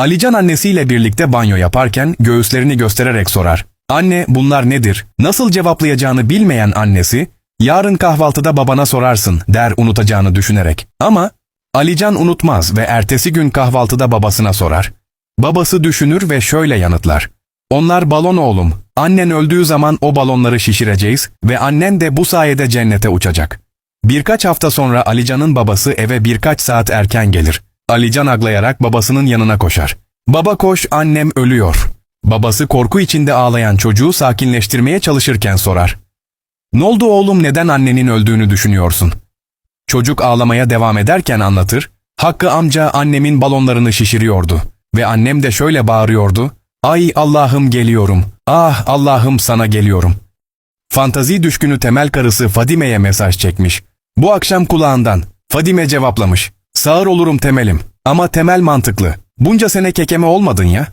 Alican annesiyle birlikte banyo yaparken göğüslerini göstererek sorar. Anne bunlar nedir? Nasıl cevaplayacağını bilmeyen annesi, yarın kahvaltıda babana sorarsın der unutacağını düşünerek. Ama Alican unutmaz ve ertesi gün kahvaltıda babasına sorar. Babası düşünür ve şöyle yanıtlar. Onlar balon oğlum. Annen öldüğü zaman o balonları şişireceğiz ve annen de bu sayede cennete uçacak. Birkaç hafta sonra Alican'ın babası eve birkaç saat erken gelir. Alican aglayarak babasının yanına koşar. Baba koş annem ölüyor. Babası korku içinde ağlayan çocuğu sakinleştirmeye çalışırken sorar. Ne oldu oğlum neden annenin öldüğünü düşünüyorsun? Çocuk ağlamaya devam ederken anlatır. Hakkı amca annemin balonlarını şişiriyordu. Ve annem de şöyle bağırıyordu. Ay Allah'ım geliyorum. Ah Allah'ım sana geliyorum. Fantazi düşkünü Temel karısı Fadime'ye mesaj çekmiş. Bu akşam kulağından. Fadime cevaplamış. Sağır olurum Temel'im. Ama Temel mantıklı. Bunca sene kekeme olmadın ya.